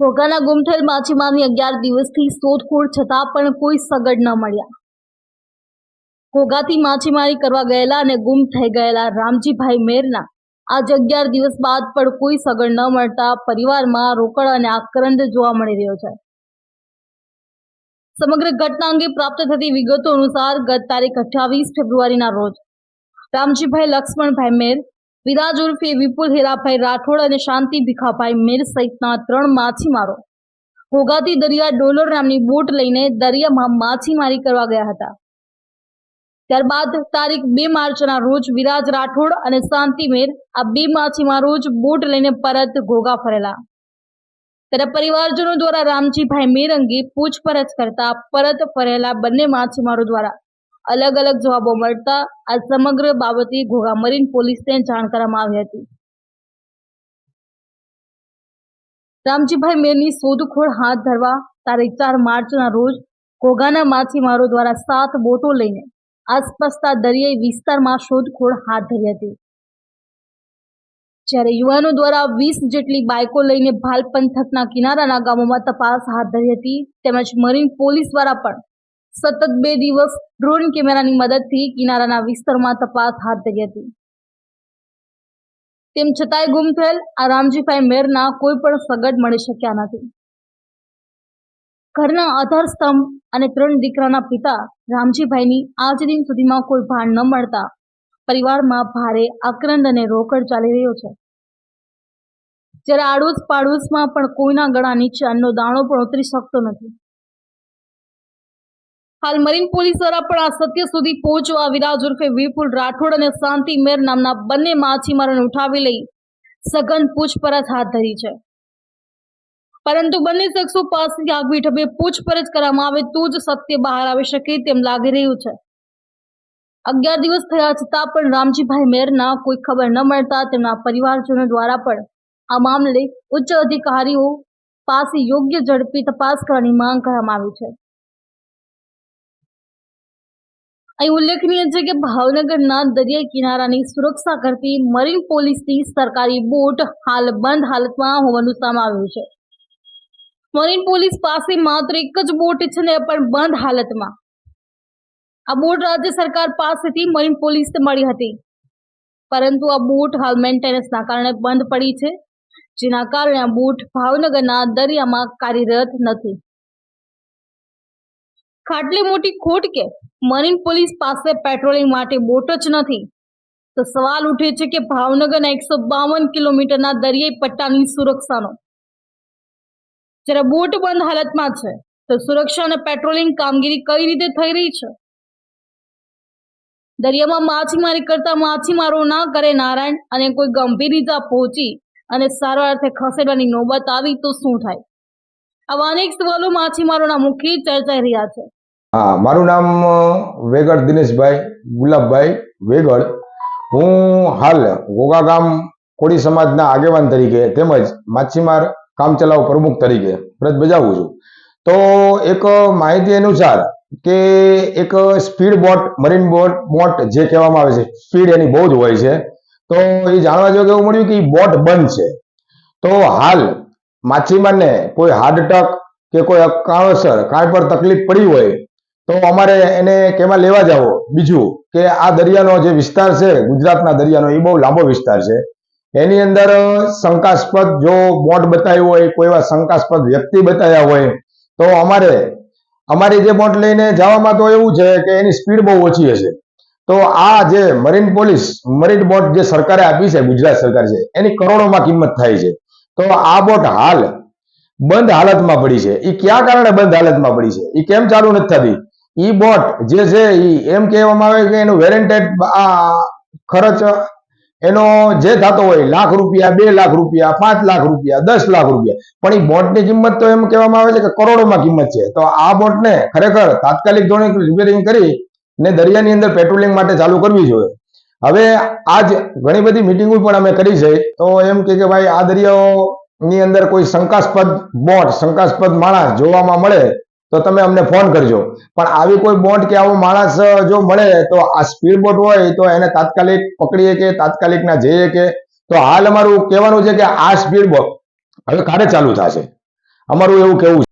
ઘોઘાના ગુમ થયેલ માછીમારની અગિયાર દિવસથી શોધખોળ છતાં પણ કોઈ સગડ ન મળ્યા. ઘોઘાથી માછીમારી કરવા ગયેલા અને ગુમ થઈ ગયેલા રામજીભાઈ મેરના આજ અગિયાર દિવસ બાદ પણ કોઈ સગડ ન મળતા પરિવારમાં રોકડ અને આક્રંદ જોવા મળી રહ્યો છે. સમગ્ર ઘટના અંગે પ્રાપ્ત થતી વિગતો અનુસાર ગત તારીખ અઠ્યાવીસ ફેબ્રુઆરીના રોજ રામજીભાઈ લક્ષ્મણભાઈ મેર વિરાજ ઉર્ફે વિપુલ હીરાભાઈ રાઠોડ અને શાંતિ ભીખાભાઈ મેર સહિતના ત્રણ માછીમારો ઘોઘાતી દરિયા ડોલર નામની બોટ લઈને દરિયામાં માછીમારી કરવા ગયા હતા. ત્યારબાદ તારીખ બે માર્ચના રોજ વિરાજ રાઠોડ અને શાંતિ મેર આ બે માછીમારો જ બોટ લઈને પરત ઘોઘા ફરેલા. ત્યારે પરિવારજનો દ્વારા રામજીભાઈ મેર અંગે પૂછપરછ કરતા પરત ફરેલા બંને માછીમારો દ્વારા અલગ અલગ જવાબો મળતા આ સમગ્ર બાબતે ઘોઘા પોલીસને જાણ કરવામાં આવી હતી. રામજીભાઈ મેરની શોધખોળ હાથ ધરવા તારીખ ચાર માર્ચના રોજ ઘોઘાના માછીમારો દ્વારા સાત બોટો લઈને આસપાસના દરિયાઈ વિસ્તારમાં શોધખોળ હાથ ધરી હતી. જ્યારે યુવાનો દ્વારા વીસ જેટલી બાઇકો લઈને ભાલ પંથકના કિનારાના ગામોમાં તપાસ હાથ ધરી હતી, તેમજ મરીન પોલીસ દ્વારા પણ સતત બે દિવસ ડ્રોન કેમેરાની મદદથી કિનારાના વિસ્તારમાં તપાસ હાથ ધરી હતી. તેમ છતાંય ગુમ થયેલ આ રામજીભાઈ મેરના કોઈ પણ સગડ મળી શક્યા નથી. ઘરના આધાર સ્તંભ અને ત્રણ દીકરાના પિતા રામજીભાઈની આજ દિન સુધીમાં કોઈ ભાન ન મળતા પરિવારમાં ભારે આક્રંદ અને રોકડ ચાલી રહ્યો છે. જ્યારે આડોશ પાડોશમાં પણ કોઈના ગળા નીચે અન્નનો દાણો પણ ઉતરી શકતો નથી. હાલ મરીન પોલીસ દ્વારા પણ આ સત્ય સુધી પહોંચવા વિરાજ ઉર્ફે વિપુલ રાઠોડ અને શાંતિ મેર નામના બંને માછીમારોને ઉઠાવી લઈ સઘન પૂછપરછ હાથ ધરી છે. પરંતુ બંને શખ્સો પાસેથી આગવી ઢબે પૂછપરછ કરવામાં આવે તો જ સત્ય બહાર આવી શકે તેમ લાગી રહ્યું છે. અગિયાર દિવસ થયા છતાં પણ રામજીભાઈ મેરના કોઈ ખબર ન મળતા તેમના પરિવારજનો દ્વારા પણ આ મામલે ઉચ્ચ અધિકારીઓ પાસે યોગ્ય ઝડપી તપાસ કરવાની માંગ કરવામાં આવી છે. અહીં ઉલ્લેખનીય છે કે ભાવનગરના દરિયાઈ કિનારાની સુરક્ષા કરતી મરીન પોલીસની સરકારી બોટ હાલ બંધ હાલતમાં હોવાનું સામે આવ્યું છે. મરીન પોલીસ પાસે માત્ર એક જ બોટ છે ને પણ બંધ હાલતમાં. આ બોટ રાજ્ય સરકાર પાસેથી મરીન પોલીસને મળી હતી. પરંતુ આ બોટ હાલ મેન્ટેનન્સના કારણે બંધ પડી છે, જેના કારણે આ બોટ ભાવનગરના દરિયામાં કાર્યરત નથી. ખાટલી મોટી ખોટ કે મરીન પોલીસ પાસે પેટ્રોલિંગ માટે બોટ જ નથી? તો સવાલ ઉઠે છે કે ભાવનગરના એકસો બાવન કિલોમીટરના દરિયાઈ પટ્ટાની સુરક્ષાનો. જ્યારે બોટ બંધ હાલતમાં છે, તો સુરક્ષા અને પેટ્રોલિંગ કામગીરી કઈ રીતે થઈ રહી છે? દરિયામાં માછીમારી કરતા માછીમારો ના કરે નારાયણ અને કોઈ ગંભીર ઇજા પહોંચી અને સારવાર અર્થે ખસેડવાની નોબત આવી તો શું થાય? આવા અનેક સવાલો માછીમારોના મુખ્ય ચર્ચાઈ રહ્યા છે. હા, મારું નામ વેગડ દિનેશભાઈ, ગુલાબભાઈ વેગડ હું હાલ ઘોઘા ગામ કોળી સમાજના આગેવાન તરીકે તેમજ માછીમાર કામચલાઉ પ્રમુખ તરીકે ફરજ બજાવું છું. તો એક માહિતી અનુસાર કે એક speed boat, marine boat boat જે કહેવામાં આવે છે, સ્પીડ એની બહુ જ હોય છે. તો એ જાણવા જેવું એવું મળ્યું કે એ બોટ બંધ છે. તો હાલ માછીમારને કોઈ હાર્ટ એટેક કે કોઈ કારણસર કાંઈ પર તકલીફ પડી હોય તો અમારે એને કેમાં લેવા જાવો બીજું કે આ દરિયાનો જે વિસ્તાર છે, ગુજરાતના દરિયાનો, એ બહુ લાંબો વિસ્તાર છે. એની અંદર શંકાસ્પદ જો બોટ બતાવ્યો હોય, કોઈ એવા શંકાસ્પદ વ્યક્તિ બતાવ્યા હોય, તો અમારે, અમારી જે બોટ લઈને જવામાં તો એવું છે કે એની સ્પીડ બહુ ઓછી હશે. તો આ જે મરીન પોલીસ, મરીન બોટ જે સરકારે આપી છે, ગુજરાત સરકાર છે, એની કરોડોમાં કિંમત થાય છે. તો આ બોટ હાલ બંધ હાલતમાં પડી છે. એ કયા કારણે બંધ હાલતમાં પડી છે? એ કેમ ચાલુ નથી થતી? ઈ બોટ જે છે ઈ, એમ કહેવામાં આવે કે એનું વેરેન્ટેડ આ ખર્ચ, એનો જે થતો હોય, લાખ રૂપિયા, બે લાખ રૂપિયા, પાંચ લાખ રૂપિયા, દસ લાખ રૂપિયા. પણ એ બોટની કિંમત તો એમ કહેવામાં આવે છે કે કરોડોમાં કિંમત છે. તો આ બોટને ખરેખર તાત્કાલિક ધોરણે રિપેરિંગ કરી ને દરિયાની અંદર પેટ્રોલિંગ માટે ચાલુ કરવી જોઈએ. હવે આજ ઘણી બધી મિટિંગો પણ અમે કરી છે. તો એમ કે ભાઈ આ દરિયાની અંદર કોઈ શંકાસ્પદ બોટ શંકાસ્પદ માણસ જોવામાં મળે તો તમે અમને ફોન કરજો. પણ આવી કોઈ બોટ કે આવો માણસ જો મળે, તો આ સ્પીડ બોટ હોય, તો એને તાત્કાલિક પકડીએ કે તાત્કાલિક ના જઈએ કે? તો હાલ અમારું કહેવાનું છે કે આ સ્પીડ બોટ હવે કારે ચાલુ થશે. અમારું એવું કેવું